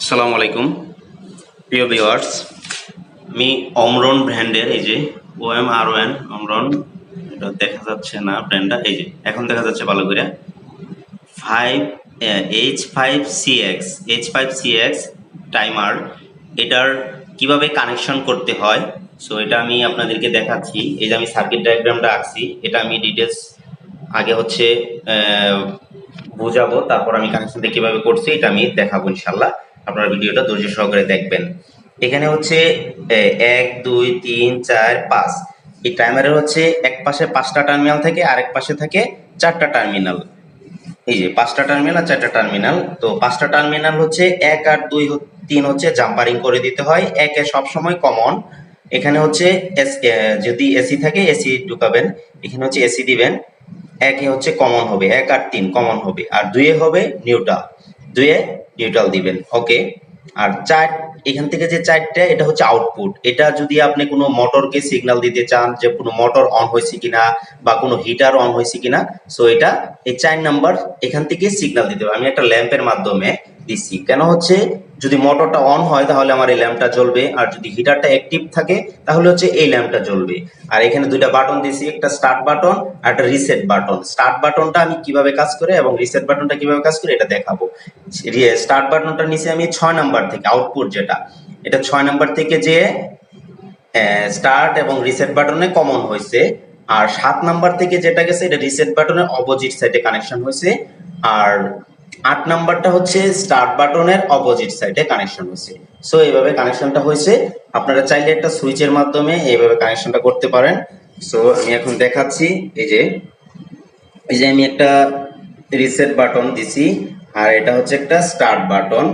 আসসালামু আলাইকুম। প্রিয় ভিউয়ার্স আমি অমরন ব্র্যান্ডের এই যে ও এম আর এন অমরন, এটা দেখা যাচ্ছে না ব্র্যান্ডটা, এই যে, এখন দেখা যাচ্ছে ভালো করে। Five H five C X H five C X timer, এটার কীভাবে কানেকশন করতে হয়, সো এটা আমি আপনাদেরকে দেখাচ্ছি। এই যে আমি সার্কিট ডায়াগ্রামটা আঁকছি, এটা আমি ডিটেলস আগে হচ্ছে বোঝাবো, তারপর আমি কানেকশনটা কীভাবে করছি, এটা আমি দেখাবো ইনশাল্লাহ আপনারা ভিডিওটা ধৈর্য সহকারে দেখবেন। এখানে হচ্ছে এক, দুই, তিন, চার, পাঁচ। এই টাইমারের হচ্ছে এক পাশে পাঁচটা টার্মিনাল থাকে, আরেক পাশে থাকে চারটা টার্মিনাল এই যে পাঁচটা টার্মিনাল চারটা টার্মিনাল তো পাঁচটা টার্মিনাল হচ্ছে এক আর দুই তিন হচ্ছে জাম্পারিং করে দিতে হয়। একে সবসময় কমন এখানে হচ্ছে যদি এসি থাকে এসি ঢুকাবেন। এখানে হচ্ছে এসি দিবেন। একে হচ্ছে কমন হবে, এক আর তিন কমন হবে। আর দুয়ে হবে নিউট্রাল দুয়ে নিউট্রাল দিবেন ওকে আর চার, এখান থেকে যে চারটা, এটা হচ্ছে আউটপুট এটা যদি আপনি কোনো মোটরকে সিগন্যাল দিতে চান যে কোনো মোটর অন হয়েছে কিনা বা কোনো হিটার অন হয়েছে কিনা সো এটা এই চার নাম্বার এখান থেকে সিগন্যাল দিতে হবে। আমি একটা ল্যাম্পের মাধ্যমে দিচ্ছি কেন হচ্ছে? যদি মোটরটা অন হয়, তাহলে আমার এই ল্যাম্পটা জ্বলবে। আর যদি হিটারটা অ্যাক্টিভ থাকে, তাহলে হচ্ছে এই ল্যাম্পটা জ্বলবে। আর এখানে দুইটা বাটন দিয়েছি, একটা স্টার্ট বাটন আর একটা রিসেট বাটন স্টার্ট বাটনটা আমি কীভাবে কাজ করে এবং রিসেট বাটনটা কীভাবে কাজ করে, এটা দেখাবো। স্টার্ট বাটনটা নিচে আমি ছয় নাম্বার থেকে আউটপুট যেটা। এটা ছয় নাম্বার থেকে যে স্টার্ট এবং রিসেট বাটনে কমন হয়েছে। আর সাত নাম্বার থেকে যেটা গেছে, এটা রিসেট বাটনের অপোজিট সাইডে কানেকশন হয়েছে। আর আট নাম্বারটা হচ্ছে স্টার্ট বাটনের অপোজিট সাইডে কানেকশন হয়েছে। সো এইভাবে কানেকশনটা হয়েছে। আপনারা চাইলে একটা সুইচের মাধ্যমে এইভাবে কানেকশনটা করতে পারেন। সো আমি এখন দেখাচ্ছি, এই যে এই যে আমি একটা রিসেট বাটন দিছি, আর এটা হচ্ছে একটা স্টার্ট বাটন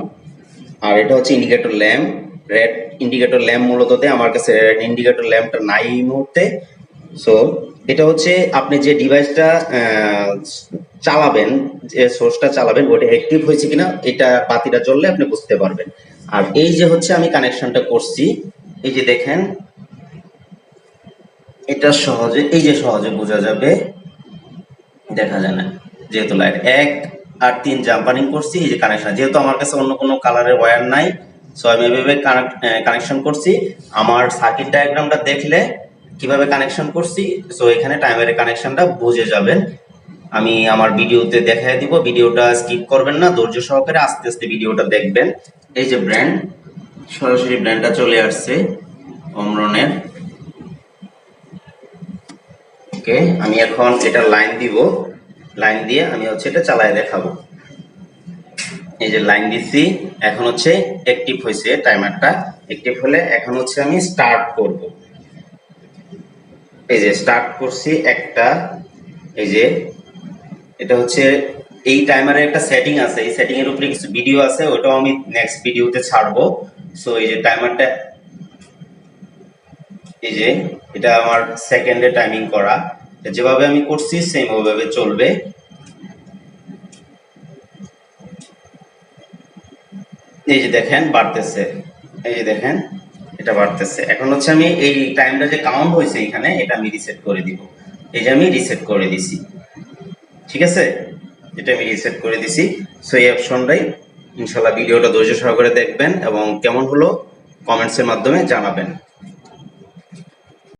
আর এটা হচ্ছে indicator lamp red indicator lamp মূলত আমার কাছে রেড ইন্ডিকেটর ল্যাম্পটা নাই এই মুহূর্তে। সো এটা হচ্ছে আপনি যে ডিভাইসটা চালাবেন, যে সোর্সটা চালাবেন, ওটা অ্যাক্টিভ হয়েছে কিনা, এটা বাতিটা জ্বললে আপনি বুঝতে পারবেন। আর এই যে হচ্ছে আমি কানেকশনটা করছি, এই যে দেখেন, এটা সহজে, এই যে সহজে বোঝা যাবে, দেখা যায় না। যেহেতু লাইট এক আর তিন জাম্পারিং করছি, এই যে কানেকশন যেহেতু আমার কাছে অন্য কোনো কালারের ওয়্যার নাই সো আমি এভাবে কানেকশন করছি। আমার সার্কিট ডায়াগ্রামটা দেখলে কীভাবে কানেকশন করছি? সো এখানে টাইমারের কানেকশনটা বুঝে যাবেন। আমি আমার ভিডিওতে দেখাই দিব। ভিডিওটা স্কিপ করবেন না। ধৈর্য সহকারে আস্তে আস্তে ভিডিওটা দেখবেন। এই যে ব্র্যান্ড সরাসরি ব্র্যান্ডটা চলে আসছে অমরনের। ওকে আমি এখন এটা লাইন দিব। লাইন দিয়ে আমি হচ্ছে এটা চালায় দেখাবো। এই যে লাইন দিচ্ছি, এখন হচ্ছে অ্যাক্টিভ হয়েছে টাইমারটা অ্যাক্টিভ হলে এখন হচ্ছে আমি স্টার্ট করব। এই যে স্টার্ট করছি একটা, এই যে এটা হচ্ছে এই টাইমারের একটা সেটিং আছে। এই সেটিং এর উপরে কিছু ভিডিও আছে, ওটাও আমি নেক্সট ভিডিওতে ছাড়বো। সো এই যে টাইমারটা এই যে এটা আমার সেকেন্ডে টাইমিং করা। যেভাবে আমি করছি সেম ওইভাবে চলবে। এই যে দেখেন, বাড়তেছে। এই যে দেখেন। এটা বাড়তেছে। এখন হচ্ছে আমি এই টাইমটা যে কাউন্ট হয়েছে এখানে, এটা আমি রিসেট করে দিব। এই যে আমি রিসেট করে দিছি। ঠিক আছে? এটা আমি রিসেট করে দিছি। সো এই অপশনটাই ইনশাল্লাহ ভিডিওটা ধৈর্য সহকারে দেখবেন এবং কেমন হলো? কমেন্টসের মাধ্যমে জানাবেন।